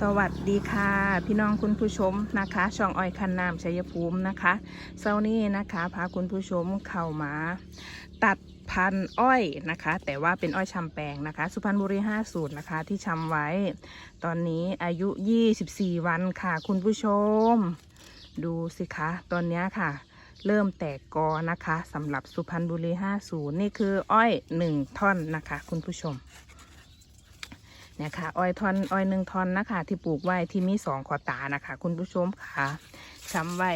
สวัสดีค่ะ พี่น้องคุณผู้ชมนะคะ ช่องอ้อยคันนามชัยภูมินะคะเช้านี้นะคะพาคุณผู้ชมเข้ามา ตัดพันอ้อยนะคะ แต่ว่าเป็นอ้อยชำแปลงนะคะ สุพรรณบุรี50นะคะ ที่ชำไว้ ตอนนี้อายุ 24 วันค่ะ คุณผู้ชม ดูสิคะ ตอนนี้ค่ะ เริ่มแตกกอนะคะสำหรับสุพรรณบุรี50นี่คืออ้อย 1 ท่อนนะคะ คุณผู้ชม เนี่ยค่ะอ้อยทอนอ้อยหนึ่งทอนนะคะ ที่ปลูกไว้ที่มีสองขอตานะคะ คุณผู้ชมค่ะช้ำไว้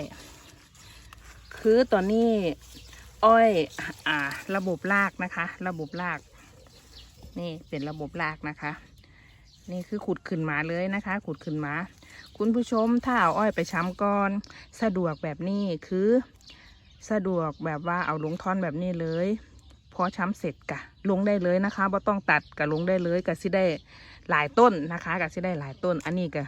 คือตอนนี้อ้อยอ่า ระบบรากนะคะ ระบบราก นี่เป็นระบบรากนะคะ นี่คือขุดขึ้นมาเลยนะคะ ขุดขึ้นมา คุณผู้ชมถ้าเอาอ้อยไปช้ำก่อน สะดวกแบบนี้คือสะดวกแบบว่าเอาลงท่อนแบบนี้เลย พอช้ำเสร็จกะ ลงได้เลยนะคะบ่ต้องตัดกะลงได้เลยกะสิได้ หลายต้นนะคะกะสิได้หลายต้น อันนี้กะ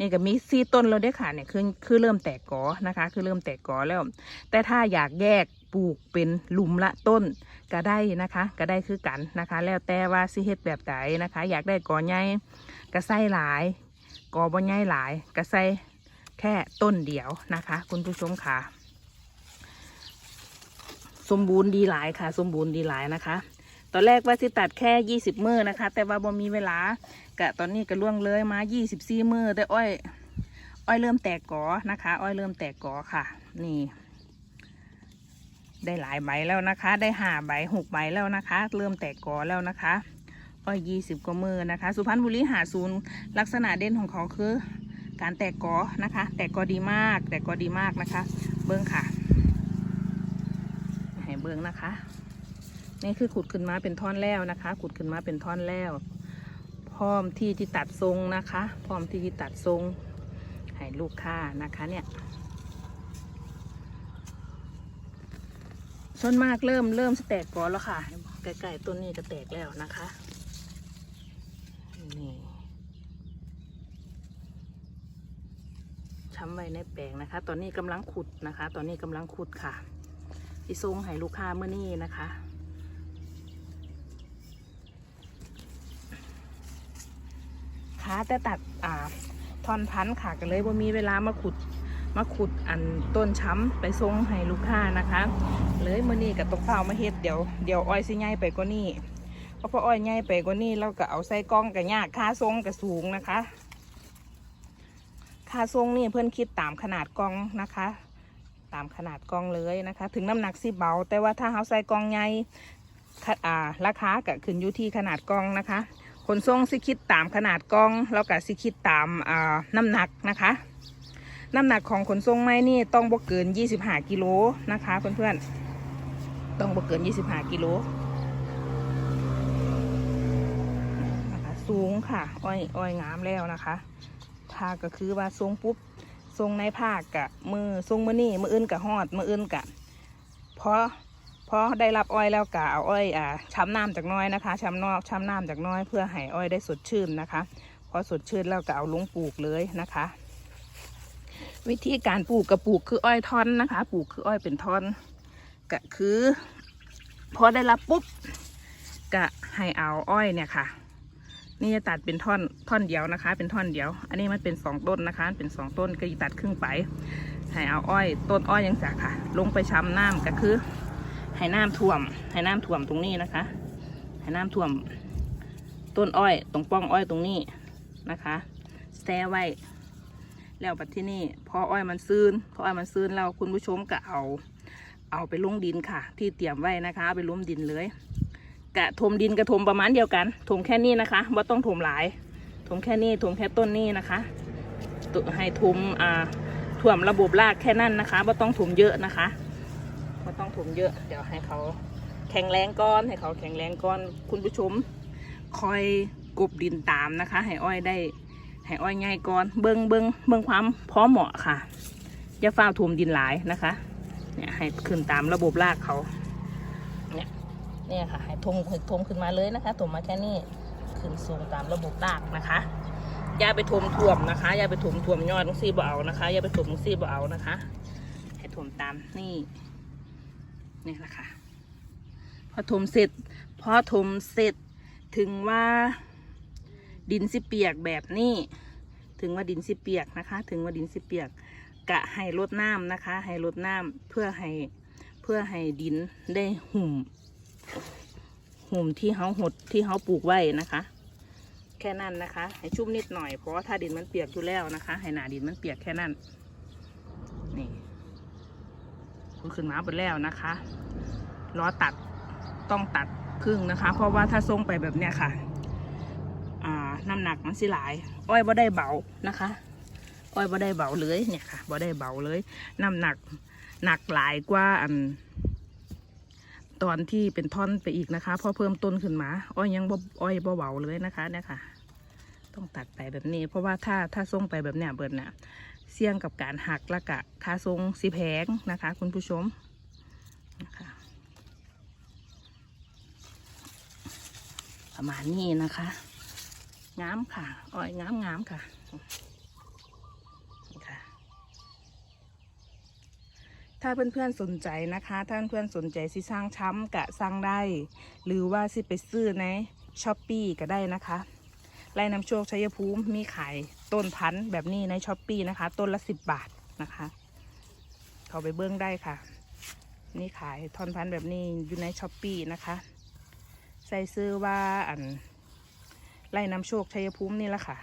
นี่ก็มีสี่ต้นแล้วเด้ค่ะเนี่ยคือคือเริ่มแตกกอนะคะ คือเริ่มแตกกอแล้ว แต่ถ้าอยากแยกปลูกเป็นหลุมละต้นก็ได้นะคะ ก็ได้คือกันนะคะ แล้วแต่ว่าสิเฮ็ดแบบไหนนะคะ อยากได้กอใหญ่ก็ใส่หลายกอบ่ใหญ่หลายก็ใส่แค่ต้นเดียวนะคะ คุณผู้ชมค่ะ สมบูรณ์ดีหลายค่ะ สมบูรณ์ดีหลายนะคะ ตอนแรกว่าสิตัดแค่20มือนะคะ แต่ว่าบ่มีเวลากะตอนนี้ก็ล่วงเลยมา24มือแต่อ้อย อ้อยเริ่มแตกกอนะคะ อ้อยเริ่มแตกกอค่ะ นี่ ได้หลายใบแล้วนะคะ ได้ห้าใบหกใบแล้วนะคะ เริ่มแตกกอแล้วนะคะอ้อยยี่สิบกว่ามือนะคะ สุพรรณบุรีหาศูนย์ลักษณะเด่นของเขาคือ การแตกกอนะคะ แตกกอดีมาก แตกกอดีมากนะคะ เบิ้งค่ะ ให้เบิ้งนะคะ นี่คือขุดขึ้นมาเป็นท่อนแล้วนะคะ ขุดขึ้นมาเป็นท่อนแล้ว พร้อมที่ที่ตัดทรงนะคะ พร้อมที่ที่ตัดทรงให้ลูกค้านะคะเนี่ยส่วนมากเริ่มเริ่มแตกก่อนแล้วค่ะใกล้ๆต้นนี้ก็แตกแล้วนะคะนี่ช้ำไว้ในแปลงนะคะ ตอนนี้กำลังขุดนะคะ ตอนนี้กำลังขุดค่ะที่ทรงให้ลูกค้าเมื่อนี้นะคะ ค่ะแต่ตัดอ่าทอนพันธุ์ค่ะก็เลยว่ามีเวลามาขุดมาขุดอันต้นช้ำไปทรงให้ลูกค้านะคะ เลยมื่อนี้กับตกเฝ้ามาเฮ็ดเดี๋ยวเดี๋ยวอ้อยสิใหญ่ไปกว่านี้เพราะพออ้อยใหญ่ไปกว่านี้เราก็เอาใส่กล้องกับยากค่าทรงกับสูงนะคะ ค่าทรงนี่เพื่อนคิดตามขนาดกล้องนะคะ ตามขนาดกล้องเลยนะคะ ถึงน้ำหนักสิเบา แต่ว่าถ้าเขาใส่กล้องใหญ่ราคาก็ขึ้นอยู่ที่ขนาดกล้องนะคะ ขนส่งสิคิดตามขนาดกล้องแล้วก็สิคิดตามน้ำหนักนะคะ น้ำหนักของขนส่งไม้นี่ต้องบ่เกิน 25 กิโลนะคะเพื่อนๆต้องบ่เกิน 25 กิโลนะคะสูงค่ะอ้อยอ้อยงามแล้วนะคะถ้าก็คือว่าทรงปุ๊บทรงในภาคกะมือทรงมือนี่มืออื่นกะฮอดมืออื่นกะพอ พอได้รับอ้อยแล้วกะเอาอ้อยอ่าช้ำน้ำจากน้อยนะคะช้ำนอกช้ำน้ำจากน้อยเพื่อให้อ้อยได้สดชื่นนะคะพอสดชื่นแล้วก็เอาลงปลูกเลยนะคะ วิธีการปลูกกระปลูกคืออ้อยท่อนนะคะ ปลูกคืออ้อยเป็นท่อนก็คือพอได้รับปุ๊บก็ให้เอาอ้อยเนี่ยค่ะ นี่จะตัดเป็นท่อนท่อนเดียวนะคะ เป็นท่อนเดียว อันนี้มันเป็นสองต้นนะคะ เป็นสองต้นก็ตัดครึ่งไปให้เอาอ้อย ต้นอ้อยยังสะค่ะ ลงไปช้ำน้ำก็คือ ให้น้ำท่วมให้น้ำท่วมตรงนี้นะคะให้น้ำท่วมต้นอ้อยตรงป้องอ้อยตรงนี้นะคะแซ่ไว้แล้วปัดที่นี่พออ้อยมันซื้นพออ้อยมันซื้นแล้วคุณผู้ชมก็เอา เอาไปลงดินค่ะ ที่เตรียมไว้นะคะเอาไปล้มดินเลย กะถมดินกระถมประมาณเดียวกันถมแค่นี้นะคะว่าต้องถมหลายถมแค่นี้ถมแค่ต้นนี้นะคะให้ถมอ่าถ่วมระบบรากแค่นั้นนะคะว่าต้องถมเยอะนะคะ ว่ต้องถมเยอะ เดี๋ยวให้เขาแข็งแรงก้อน ให้เขาแข็งแรงก้อน คุณผู้ชมคอยกบดินตามนะคะ ให้อ้อยได้ ให้อ้อยง่ายก่อน เบิงเบิงเบิงความพร้อมเหมาะค่ะอย่าฟ้าถมดินหลายนะคะเนี่ยให้ขึ้นตามระบบรากเขาเนี่ยเนี่ยค่ะ ให้ทมทมขึ้นมาเลยนะคะถมมาแค่นี้ขึ้นสูงตามระบบรากนะคะอย่าไปถมถ่วมนะคะอย่าไปถมถ่วมยอดตรงซี่บ่เอานะคะอย่าไปถมตรงซี่บ่เอานะคะ ให้ถมตามนี่ นี่ยแหละค่ะ พอถมเสร็จ พอถมเสร็จถึงว่าดินสิเปียกแบบนี้ ถึงว่าดินสิเปียกนะคะ ถึงว่าดินสิเปียก กะให้ลดน้ำนะคะ ให้ลดน้ำเพื่อให้เพื่อให้ดินได้หุ่ม หุ่มที่เขาหดที่เขาปลูกไว้นะคะ แค่นั้นนะคะ ให้ชุ่มนิดหน่อยเพราะถ้าดินมันเปียกอยู่แล้วนะคะ ให้หนาดินมันเปียกแค่นั้นนี่ คุขึ้นมาหมดแล้วนะคะล้อตัดต้องตัดครึ่งนะคะ เพราะว่าถ้าทรงไปแบบเนี้ยค่ะอ่าน้ำหนักมันสิหลาย อ้อยบ่ได้เบานะคะ อ้อยบ่ได้เบาเลยเนี่ยค่ะบ่ได้เบาเลย น้ำหนักหนักหลายกว่าอันตอนที่เป็นท่อนไปอีกนะคะพอเพิ่มต้นขึ้นมา อ้อยยังบ่อ้อยบ่เบาเลยนะคะเนี่ยค่ะ ต้องตัดไปแบบนี้ เพราะว่าถ้าถ้าทรงไปแบบเนี้ยเบิดเนี่ย เสี่ยงกับการหักและกะคาทรงสีแพงนะคะ คุณผู้ชมนะคะประมาณนี้นะคะงามค่ะอ้อยงามงามค่ะถ้าเพื่อนๆสนใจนะคะ ถ้าเพื่อนๆสนใจสิสร้างช้ำกะสร้างได้ หรือว่าสิไปซื้อในช้อปปีก็ได้นะคะ ไร่น้ำโชคชัยภูมิมีขายต้นพันธุ์แบบนี้ในช้อปปีนะคะ ต้นละสิบบาทนะคะ เข้าไปเบิ้องได้ค่ะ นี่ขายท่อนพันธุ์แบบนี้อยู่ในช้อปปีนะคะ ใส่ซื้อว่าอันไล่น้ำโชคชัยภูมินี่แหละค่ะ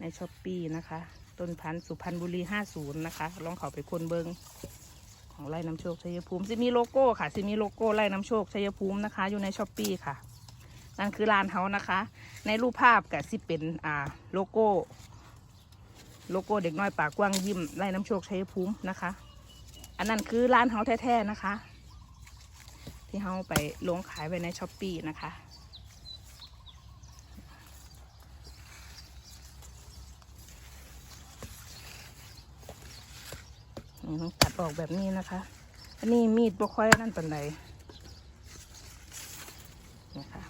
ในช้อปปีนะคะ ต้นพันธุ์สุพรรณบุรี50นย์นะคะ ลองเข้าไปคนเบิงของไล่น้ำโชคชัยภูมิจะมีโลโก้ค่ะจะมีโลโก้ไล่น้ำโชคชัยภูมินะคะ อยู่ในช้อปปีค่ะ นั่นคือร้านเขานะคะ ในรูปภาพกับสิเป็นอ่าโลโก้ โลโก้เด็กน้อยปากกว้างยิ้มไล่น้ำโชคชัยภูมินะคะ อันนั้นคือร้านเขาแท้ๆนะคะ ที่เขาไปลงขายไว้ในช้อปปีนะคะต้องตัดออกแบบนี้นะคะ อันนี้มีดบ่ค่อยนั่นปันใดนี่ค่ะ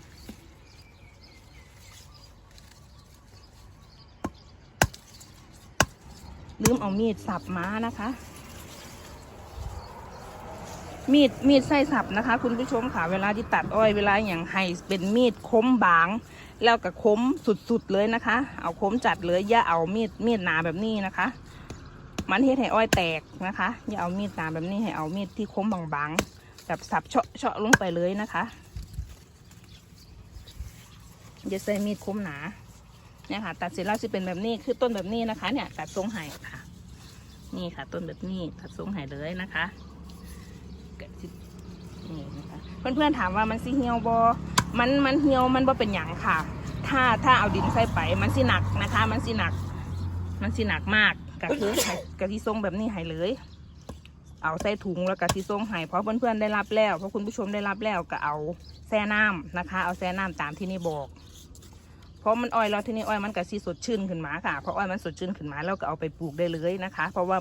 ลืมเอามีดสับม้านะคะ มีดมีดไส้สับนะคะ คุณผู้ชมค่ะเวลาที่ตัดอ้อยเวลาอย่างให้เป็นมีดคมบาง แล้วก็คมสุดๆเลยนะคะ เอาคมจัดเลยอย่าเอามีดมีดหนาแบบนี้นะคะ มันเฮ็ดให้อ้อยแตกนะคะ อย่าเอามีดหนาแบบนี้ให้เอามีดที่คมบางๆแบบสับเฉาะเฉาะลงไปเลยนะคะอย่าใส่มีดคมหนา เนี่ยค่ะ ตัดเสร็จแล้วจะเป็นแบบนี้คือต้นแบบนี้นะคะ เนี่ยตัดทรงไห่ค่ะ นี่ค่ะ ต้นแบบนี้ตัดทรงไห่เลยนะคะนี่นะคะเพื่อนๆถามว่ามันสิเหี่ยวบอมันมันเหี่ยวมันบ่เป็นหยังค่ะ ถ้าถ้าเอาดินใส่ไปมันสิหนักนะคะ มันสิหนัก มันสิหนักมากก็คือให้กะทิทรงแบบนี้ให้เลย เอาใส่ถุงแล้วกะทิทรงให้เพราะเพื่อนๆได้รับแล้วเพราะคุณผู้ชมได้รับแล้วก็เอาแช่น้ำนะคะ เอาแช่น้ำตามที่นี่บอก เพราะมันอ้อยแล้วที่นี่อ้อยมันก็สิสดชื่นขึ้นมาค่ะเพราะอ้อยมันสดชื่นขึ้นมาแล้วก็เอาไปปลูกได้เลยนะคะ เพราะว่า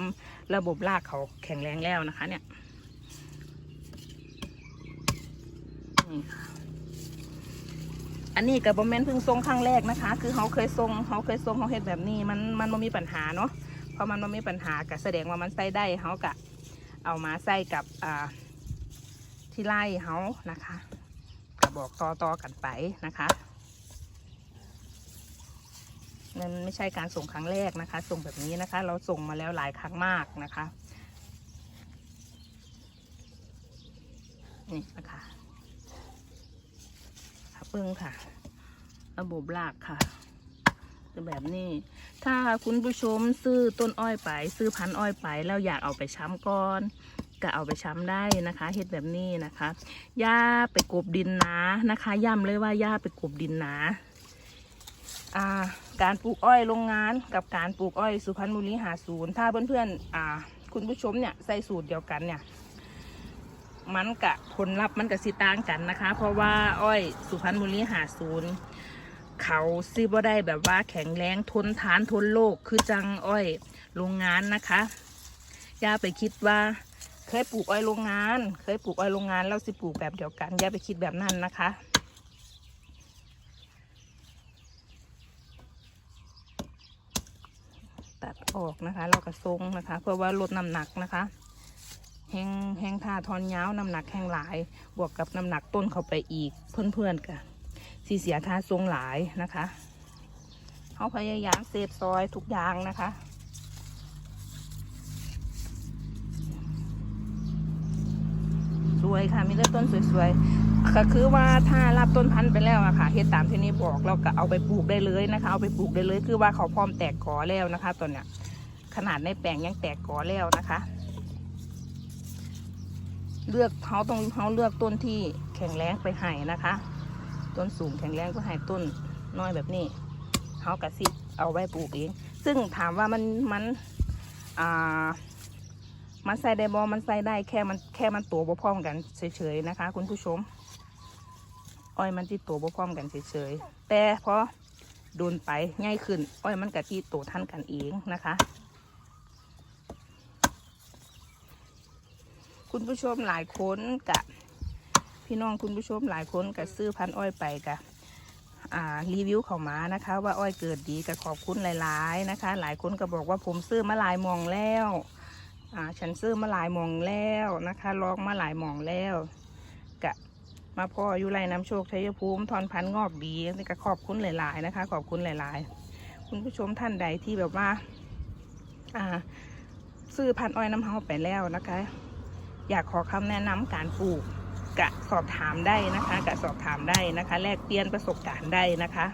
ระบบรากเขาแข็งแรงแล้วนะคะ เนี่ยนี่ค่ะอันนี้กับบอมเมนเพิ่งทรงครั้งแรกนะคะ คือเขาเคยทรงเขาเคยทรงเขาเห็ดแบบนี้มันมันไม่มีปัญหาเนาะเพราะมันไม่มีปัญหาก็แสดงว่ามันใส่ได้เขากะเอามาใส่กับอ่าที่ไล่เขานะคะก็บอกต่อต่อๆกันไปนะคะ มันไม่ใช่การส่งครั้งแรกนะคะ ส่งแบบนี้นะคะ เราส่งมาแล้วหลายครั้งมากนะคะนี่นะคะค่ะเบิ้งค่ะ ระบบรากค่ะจะแบบนี้ ถ้าคุณผู้ชมซื้อต้นอ้อยไป ซื้อพันอ้อยไป แล้วอยากเอาไปช้ำก้อนก็เอาไปช้ำได้นะคะเฮ็ดแบบนี้นะคะย่าไปกบดินหนานะคะ ย้ำเลยว่าย่าไปกบดินหนาอ่า การปลูกอ้อยโรงงานกับการปลูกอ้อยสุพรรณบุรีหาศูนย์ถ้าเพื่อนๆอ่าคุณผู้ชมเนี่ยใส่สูตรเดียวกันเนี่ยมันกะผลลัพธ์มันกะสิต่างกันนะคะ เพราะว่าอ้อยสุพรรณบุรีหาศูนย์เขาซื้อบ่ได้แบบว่าแข็งแรงทนทานทนโรคคือจังอ้อยโรงงานนะคะอย่าไปคิดว่าเคยปลูกอ้อยโรงงาน เคยปลูกอ้อยโรงงานแล้วสิปลูกแบบเดียวกันอย่าไปคิดแบบนั้นนะคะ ตัด ออกนะคะเราก็ทรงนะคะ เพื่อว่าลดน้ำหนักนะคะ แห้งแห้งท่าทอนยาวน้ำหนักแห้งหลาย บวกกับน้ำหนักต้นเข้าไปอีกเพื่อนๆกันสีเสียท่าทรงหลายนะคะเขาพยายามเซฟซอยทุกอย่างนะคะสวยค่ะมีแต่ต้นสวยๆ ก็คือว่าถ้ารับต้นพันธุ์ไปแล้วอะค่ะเฮ็ดตามที่นี่บอกเราก็เอาไปปลูกได้เลยนะคะ เอาไปปลูกได้เลยคือว่าเขาพร้อมแตกกอแล้วนะคะตอนเนี้ยขนาดในแปลงยังแตกกอแล้วนะคะ เลือกเขาต้องเขาเลือกต้นที่แข็งแรงไปให้นะคะ ต้นสูงแข็งแรงก็ให้ต้นน้อยแบบนี้เขากระซิบเอาไว้ปลูกเอง ซึ่งถามว่ามันมันอ่ามันใส่ได้บอมันใส่ได้แค่มันแค่มันตัวบ่พร้อมกันเฉยๆนะคะ คุณผู้ชม อ้อยมันที่ตัวบ่พร้อมกันเฉยๆแต่พอโดนไปง่ายขึ้น อ้อยมันกับที่ตัวท่านกันเองนะคะ คุณผู้ชมหลายคนกะพี่น้องคุณผู้ชมหลายคนกับซื้อพันอ้อยไปกะอ่ารีวิวเข้ามานะคะ ว่าอ้อยเกิดดีกับขอบคุณหลายๆนะคะ หลายคนก็บอกว่าผมซื้อมาหลายมองแล้วฉันซื้อมาหลายมองแล้วนะคะลองมาหลายมองแล้ว มาพ่ออยู่ไรน้ำโชคชัยภูมิทอนพันธุ์งอกดีนี่ก็ขอบคุณหลาย ๆ นะคะ ขอบคุณหลาย ๆ คุณผู้ชมท่านใดที่แบบว่า อ่า ซื้อพันธุ์อ้อยน้ำเฮาไปแล้วนะคะ อยากขอคำแนะนำการปลูกกะสอบถามได้นะคะกะสอบถามได้นะคะ แลกเปลี่ยนประสบการณ์ได้นะคะ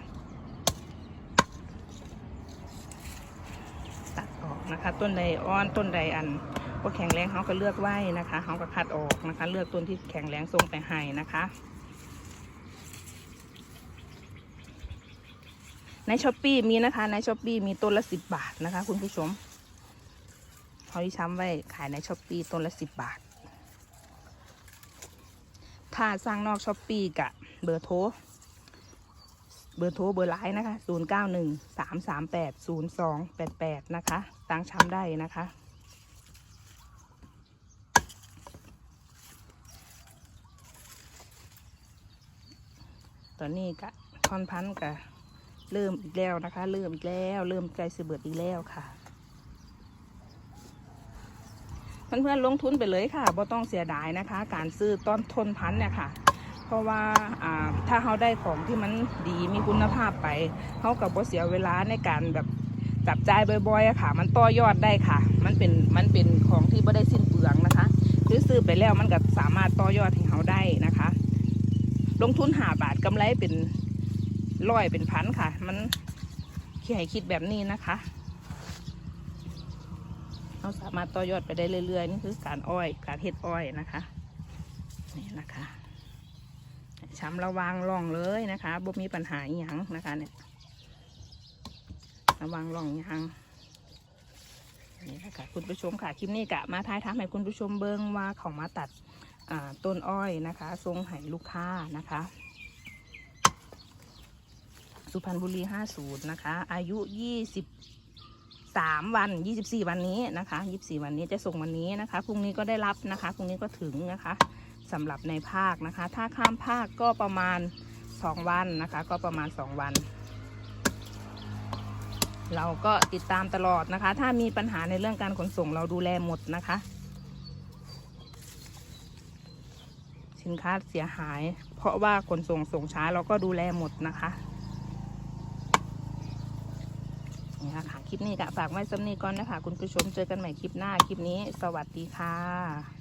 ตัดออกนะคะ ต้นใดอ่อนต้นใดอัน ว่าแข็งแรงเขาก็เลือกไว้นะคะเขาก็คัดออกนะคะ เลือกต้นที่แข็งแรงทรงไปให้นะคะในช้อปปีมีนะคะในช้อปปีมีต้นละสิบบาทนะคะ คุณผู้ชมเขาที่ช้ำไว้ขายในช้อปปีต้นละสิบบาท ถ้าสร้างนอกช้อปปีกะเบอร์โทรเบอร์โทรเบอร์ไลน์นะคะ 0 9 1 3 3 8 0 2 8 8 นะคะ ตั้งช้ำได้นะคะ ตอนนี้กะคอนพันกะเริ่มอีกแล้วนะคะ เริ่มอีกแล้ว เริ่มใกล้สิเบิดอีกแล้วค่ะเพื่อนๆลงทุนไปเลยค่ะบ่ต้องเสียดายนะคะ การซื้อต้นทนพันเนี่ยค่ะ เพราะว่าถ้าเขาได้ของที่มันดีมีคุณภาพไปเขากับบ่เสียเวลาในการแบบจับจ่ายบ่อยๆค่ะ มันต่อยอดได้ค่ะ มันเป็นมันเป็นของที่บ่ได้สิ้นเปลืองนะคะคือซื้อไปแล้วมันก็สามารถต่อยอดให้เขาได้นะคะ ลงทุนหาบาทกำไรเป็นร้อยเป็นพันค่ะ มันขี้ให้คิดแบบนี้นะคะ เราสามารถต่อยอดไปได้เรื่อยๆ นี่คือการอ้อย การเฮ็ดอ้อยนะคะ นี่นะคะช้ำระวังร่องเลยนะคะบ่มีปัญหาอหย่างนะคะเนี่ย ระวังร่องยางนี่นะคะคุณผู้ชมค่ะ คลิปนี้กะมาท้ายทำให้คุณผู้ชมเบิ้งว่าเขามาตัด ต้นอ้อยนะคะ ทรงให้ลูกค้านะคะ สุพรรณบุรี50นะคะ อายุ20สามวันยี่สิบสี่วันนี้นะคะยี่สิบสี่วันนี้จะส่งวันนี้นะคะ พรุ่งนี้ก็ได้รับนะคะ พรุ่งนี้ก็ถึงนะคะสำหรับในภาคนะคะ ถ้าข้ามภาคก็ประมาณสองวันนะคะ ก็ประมาณสองวันเราก็ติดตามตลอดนะคะ ถ้ามีปัญหาในเรื่องการขนส่งเราดูแลหมดนะคะ สินค้าเสียหาย เพราะว่าขนส่งส่งช้าเราก็ดูแลหมดนะคะนี่ค่ะคลิปนี้ก็ฝากไว้สำนีก่อนนะคะคุณผู้ชมเจอกันใหม่คลิปหน้าคลิปนี้ สวัสดีค่ะ